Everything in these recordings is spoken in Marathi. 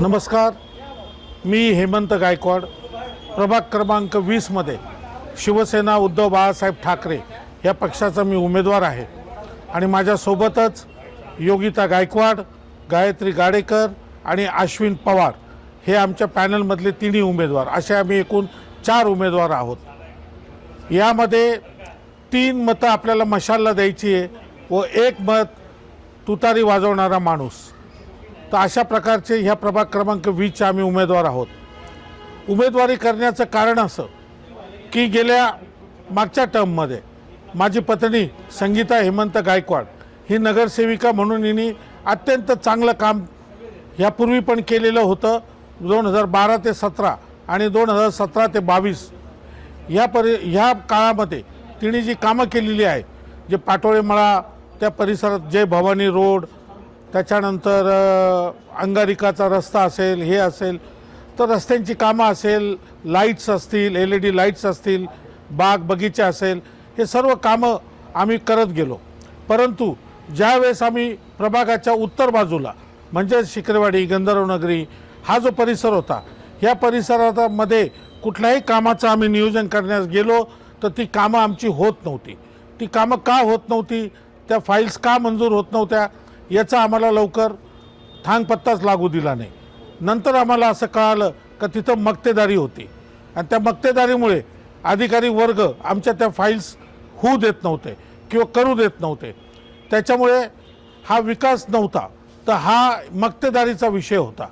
नमस्कार मी हेमंत गायकवाड प्रभाग क्रमांक वीसमध्ये शिवसेना उद्धव बाळासाहेब ठाकरे या पक्षाचा मी उमेदवार आहे. आणि माझ्यासोबतच योगिता गायकवाड गायत्री गाडेकर आणि अश्विन पवार हे आमच्या पॅनलमधले तिन्ही उमेदवार. असे आम्ही एकूण चार उमेदवार आहोत. यामध्ये तीन मतं आपल्याला मशालला द्यायची आहे व एक मत तुतारी वाजवणारा माणूस. तर अशा प्रकारचे ह्या प्रभाग क्रमांक वीसचे आम्ही उमेदवार आहोत. उमेदवारी करण्याचं कारण असं की गेल्या मागच्या टर्ममध्ये माझी पत्नी संगीता हेमंत गायकवाड ही नगरसेविका म्हणून हिने अत्यंत चांगलं काम ह्यापूर्वी पण केलेलं होतं. दोन हजार बारा ते सतरा आणि दोन हजार सतरा ते बावीस ह्या परि ह्या काळामध्ये तिने जी कामं केलेली आहे जे पाटोळे मळा त्या परिसरात जय भवानी रोड त्याच्यानंतर अंगारिकाचा रस्ता असेल हे असेल तर रस्त्यांची कामं असेल लाईट्स असतील एल ई डी लाईट्स असतील बाग बगीचा असेल हे सर्व कामं आम्ही करत गेलो. परंतु ज्यावेळेस आम्ही प्रभागाच्या उत्तर बाजूला म्हणजे शिकरेवाडी गंधर्वनगरी हा जो परिसर होता या परिसरामध्ये कुठल्याही कामाचं आम्ही नियोजन करण्यास गेलो तर ती कामं आमची होत नव्हती. ती कामं का होत नव्हती? त्या फाईल्स का मंजूर होत नव्हत्या? याचा आम्हाला लवकर थांगपत्ताच लागू दिला नाही. नंतर आम्हाला असं कळालं का तिथं मक्तेदारी होती. आणि त्या मक्तेदारीमुळे अधिकारी वर्ग आमच्या त्या फाईल्स होऊ देत नव्हते किंवा करू देत नव्हते. त्याच्यामुळे हा विकास नव्हता. तर हा मक्तेदारीचा विषय होता.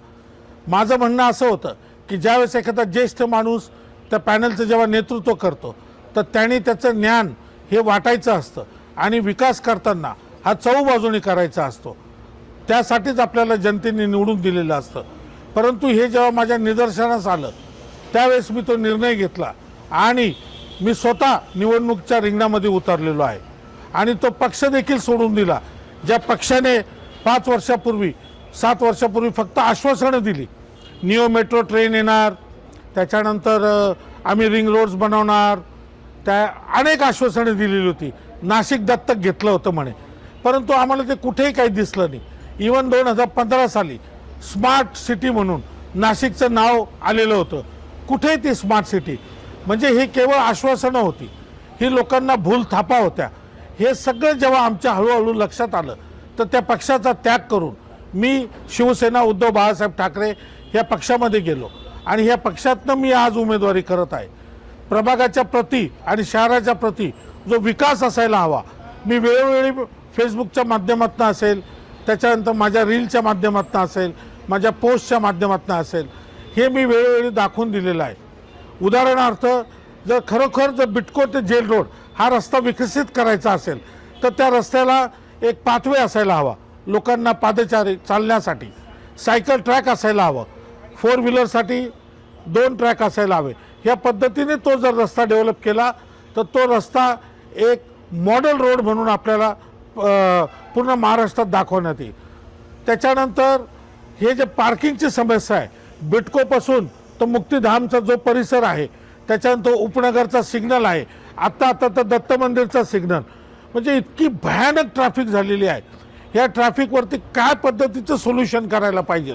माझं म्हणणं असं होतं की ज्यावेळेस एखादा ज्येष्ठ माणूस त्या पॅनलचं जेव्हा नेतृत्व करतो तर त्याने त्याचं ज्ञान हे वाटायचं असतं. आणि विकास करताना हा चौबाजूने करायचा असतो. त्यासाठीच आपल्याला जनतेने निवडून दिलेलं असतं. परंतु हे जेव्हा माझ्या निदर्शनास आलं त्यावेळेस मी तो निर्णय घेतला आणि मी स्वतः निवडणूकच्या रिंगणामध्ये उतरलेलो आहे. आणि तो पक्ष देखील सोडून दिला. ज्या पक्षाने पाच वर्षापूर्वी सात वर्षापूर्वी फक्त आश्वासनं दिली निओ मेट्रो ट्रेन येणार त्याच्यानंतर आम्ही रिंग रोड्स बनवणार त्या अनेक आश्वासने दिलेली होती. नाशिक दत्तक घेतलं होतं म्हणे. परंतु आम्हाला ते कुठेही काही दिसलं नाही. इवन दोन हजार पंधरा साली स्मार्ट सिटी म्हणून नाशिकचं नाव आलेलं होतं. कुठेही ती स्मार्ट सिटी म्हणजे ही केवळ आश्वासनं होती. ही लोकांना भूल थापा होत्या. हे सगळं जेव्हा आमच्या हळूहळू लक्षात आलं तर त्या पक्षाचा त्याग करून मी शिवसेना उद्धव बाळासाहेब ठाकरे या पक्षामध्ये गेलो. आणि ह्या पक्षातनं मी आज उमेदवारी करत आहे. प्रभागाच्या प्रती आणि शहराच्या प्रती जो विकास असायला हवा मी वेळोवेळी फेसबुकच्या माध्यमातून असेल त्याच्यानंतर माझ्या रीलच्या माध्यमातून असेल माझ्या पोस्टच्या माध्यमातून असेल हे मी वेळोवेळी दाखवून दिलेलं आहे. उदाहरणार्थ जर खरोखर जर बिटको ते जेल रोड हा रस्ता विकसित करायचा असेल तर त्या रस्त्याला एक पाथवे असायला हवा लोकांना पादचारी चालण्यासाठी. सायकल ट्रॅक असायला हवं फोर व्हीलरसाठी दोन ट्रॅक असायला हवे. या पद्धतीने तो जर रस्ता डेव्हलप केला तर तो रस्ता एक मॉडेल रोड म्हणून आपल्याला पूर्ण महाराष्ट्रात दाखवण्यात येईल. त्याच्यानंतर हे जे पार्किंगची समस्या आहे बिटकोपासून तो मुक्तिधामचा जो परिसर आहे त्याच्यानंतर उपनगरचा सिग्नल आहे आत्ता आता तर दत्त मंदिरचा सिग्नल. म्हणजे इतकी भयानक ट्रॅफिक झालेली आहे. या ट्रॅफिकवरती काय पद्धतीचं सोल्युशन करायला पाहिजे?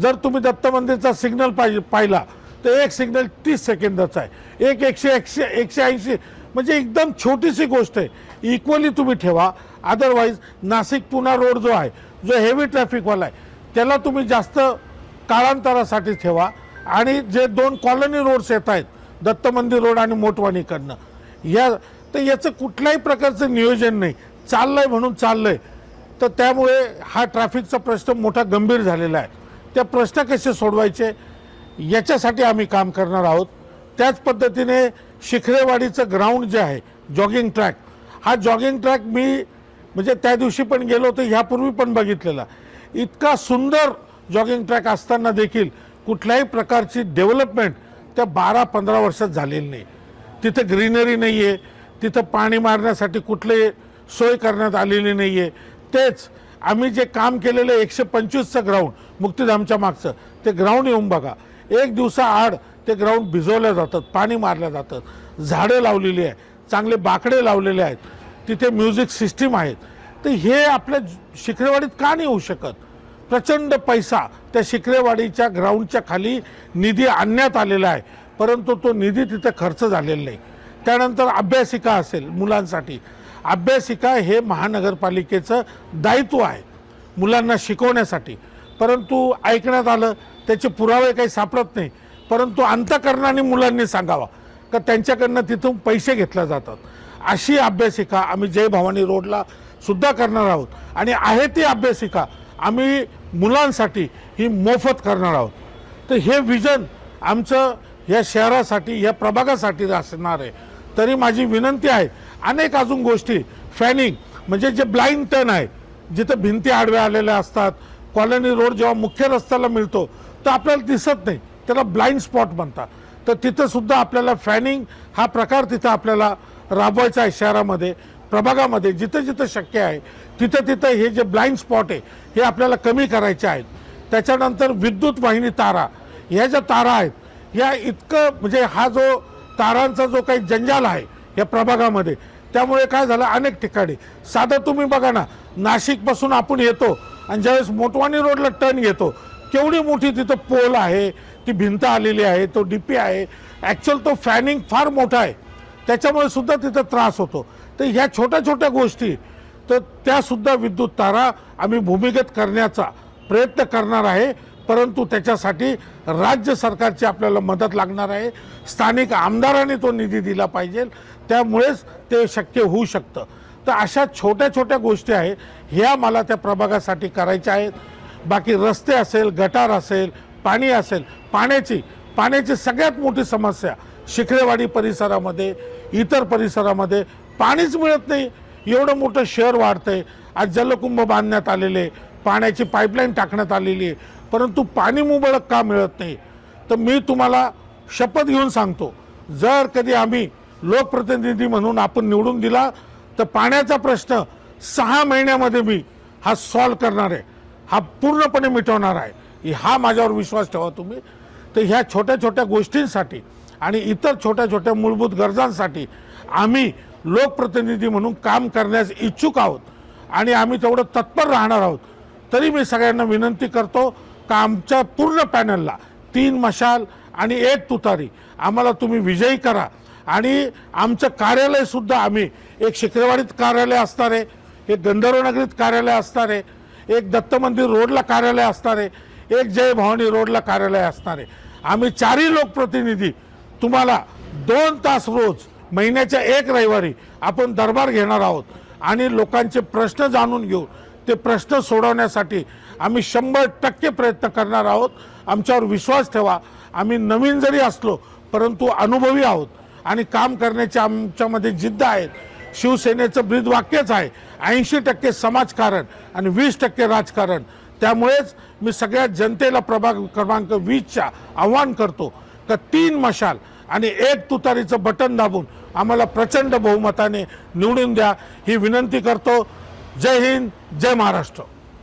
जर तुम्ही दत्त मंदिरचा सिग्नल पाहिजे पाहिला तर एक सिग्नल तीस सेकंदाचा आहे. एक एकशे एकशे एकशे ऐंशी म्हणजे एकदम छोटीशी गोष्ट आहे. इक्वली तुम्ही ठेवा. अदरवाईज नाशिक पुणा रोड जो आहे जो हेवी ट्रॅफिकवाला आहे त्याला तुम्ही जास्त काळांतरासाठी ठेवा. आणि जे दोन कॉलनी रोड्स येत आहेत दत्त मंदिर रोड आणि मोटवाणीकडनं या तर याचं कुठल्याही प्रकारचं नियोजन नाही. चाललंय म्हणून चाललंय. तर त्यामुळे हा ट्रॅफिकचा प्रश्न मोठा गंभीर झालेला आहे. त्या प्रश्न कसे सोडवायचे? याच्यासाठी आम्ही काम करणार आहोत. त्याच पद्धतीने शिखरेवाडीचं ग्राउंड जे आहे जॉगिंग ट्रॅक हा जॉगिंग ट्रॅक मी म्हणजे त्या दिवशी पण गेलो होतो ह्यापूर्वी पण बघितलेला. इतका सुंदर जॉगिंग ट्रॅक असताना देखील कुठल्याही प्रकारची डेव्हलपमेंट त्या बारा पंधरा वर्षात झालेली नाही. तिथं ग्रीनरी नाही आहे तिथं पाणी मारण्यासाठी कुठले सोय करण्यात आलेली नाही आहे तेच आम्ही जे काम केलेलं एकशे पंचवीसचं ग्राउंड मुक्तिधामच्या मागचं ते ग्राउंड येऊन बघा. एक दिवसाआड ते ग्राउंड भिजवल्या जातात पाणी मारल्या जातात झाडं लावलेली आहे चांगले बाकडे लावलेले आहेत तिथे म्युझिक सिस्टीम आहेत. तर हे आपल्या शिकरेवाडीत का नाही होऊ शकत? प्रचंड पैसा त्या शिकरेवाडीच्या ग्राउंडच्या खाली निधी आणण्यात आलेला आहे. परंतु तो निधी तिथे खर्च झालेला नाही. त्यानंतर अभ्यासिका असेल मुलांसाठी. अभ्यासिका हे महानगरपालिकेचं दायित्व आहे मुलांना शिकवण्यासाठी. परंतु ऐकण्यात आलं त्याचे पुरावे काही सापडत नाही. परंतु अंतकरणाने मुलांनी सांगावा. का त्यांच्याकडनं तिथून पैसे घेतले जातात. अशी अभ्यासिका आम्ही जय भवानी रोडला सुद्धा करणार आहोत. आणि आहे ती अभ्यासिका आम्ही मुलांसाठी ही मोफत करणार आहोत. तर हे विजन आमचं या शहरासाठी या प्रभागासाठी असणार आहे. तरी माझी विनंती आहे अनेक अजून गोष्टी. फॅनिंग म्हणजे जे ब्लाइंड टर्न आहे जिथं भिंती आडव्या आलेल्या असतात कॉलनी रोड जेव्हा मुख्य रस्त्याला मिळतो तर आपल्याला दिसत नाही. त्याला ब्लाइंड स्पॉट म्हणतात. तर तिथं सुद्धा आपल्याला फॅनिंग हा प्रकार तिथं आपल्याला राबवायचा आहे शहरामध्ये प्रभागामध्ये जिथं जिथं शक्य आहे तिथं तिथं हे जे ब्लाइंड स्पॉट आहे हे आपल्याला कमी करायचे आहेत. त्याच्यानंतर विद्युत वाहिनी तारा ह्या ज्या तारा आहेत या इतकं म्हणजे हा जो तारांचा जो काही जंजाल आहे या प्रभागामध्ये त्यामुळे काय झालं अनेक ठिकाणी. साधं तुम्ही बघा ना नाशिकपासून आपण येतो आणि ज्यावेळेस मोटवानी रोडला टर्न घेतो केवढी मोठी तिथं पोल आहे ती भिंत आलेली आहे तो डीपी आहे. ॲक्च्युअल तो फॅनिंग फार मोठा आहे. त्याच्यामुळे सुद्धा तिथं त्रास होतो. तर ह्या छोट्या छोट्या गोष्टी तर त्यासुद्धा विद्युत तारा आम्ही भूमिगत करण्याचा प्रयत्न करणार आहे. परंतु त्याच्यासाठी राज्य सरकारची आपल्याला मदत लागणार आहे. स्थानिक आमदारांनी तो निधी दिला पाहिजे. त्यामुळेच ते शक्य होऊ शकतं. तर अशा छोट्या छोट्या गोष्टी आहेत. ह्या मला त्या प्रभागासाठी करायच्या आहेत. बाकी रस्ते असेल गटार असेल पाणी असेल पाण्याची पाण्याची सगळ्यात मोठी समस्या शिखरेवाडी परिसरामध्ये इतर परिसरामध्ये पाणीच मिळत नाही. एवढं मोठं शहर वाढतंय. आज जलकुंभ बांधण्यात आलेले पाण्याची पाईपलाईन टाकण्यात आलेली आहे. परंतु पाणी मुबलक का मिळत नाही? तर मी तुम्हाला शपथ घेऊन सांगतो जर कधी आम्ही लोकप्रतिनिधी म्हणून आपण निवडून दिला तर पाण्याचा प्रश्न सहा महिन्यामध्ये मी हा सॉल्व करणार आहे. हा पूर्णपणे मिटवणार आहे. हा माझ्यावर विश्वास ठेवा तुम्ही. तर ह्या छोट्या छोट्या गोष्टींसाठी आणि इतर छोट्या छोट्या मूलभूत गरजांसाठी आम्ही लोकप्रतिनिधी म्हणून काम करण्यास इच्छुक आहोत. आणि आम्ही तेवढं तत्पर राहणार आहोत. तरी मी सगळ्यांना विनंती करतो का आमच्या पूर्ण पॅनलला तीन मशाल आणि एक तुतारी आम्हाला तुम्ही विजयी करा. आणि आमचं कार्यालयसुद्धा आम्ही एक शिक्रेवाडीत कार्यालय असणार आहे एक गंधर्वनगरीत कार्यालय असणार आहे एक दत्त मंदिर रोडला कार्यालय असणार आहे एक जय भवानी रोडला कार्यालय असणार आहे. आम्ही चारही लोकप्रतिनिधी तुम्हाला दोन तास रोज महिन्याच्या एक रविवारी आपण दरबार घेणार आहोत आणि लोकांचे प्रश्न जाणून घेऊ ते प्रश्न सोडवण्यासाठी आम्ही शंभर टक्के प्रयत्न करणार आहोत. आमच्यावर विश्वास ठेवा. आम्ही नवीन जरी असलो परंतु अनुभवी आहोत आणि काम करण्याची आमच्यामध्ये जिद्द आहेत शिवसेनेचं ब्रीद वाक्यच आहे. ऐंशी टक्के समाजकारण आणि वीस टक्के राजकारण. त्यामुळेच मी सगळ्या जनतेला प्रभाग क्रमांक वीसच्या आव्हान करतो का तीन मशाल आणि एक तुतारीचं बटन दाबून आम्हाला प्रचंड बहुमताने निवडून द्या. ही विनंती करतो. जय हिंद जय महाराष्ट्र.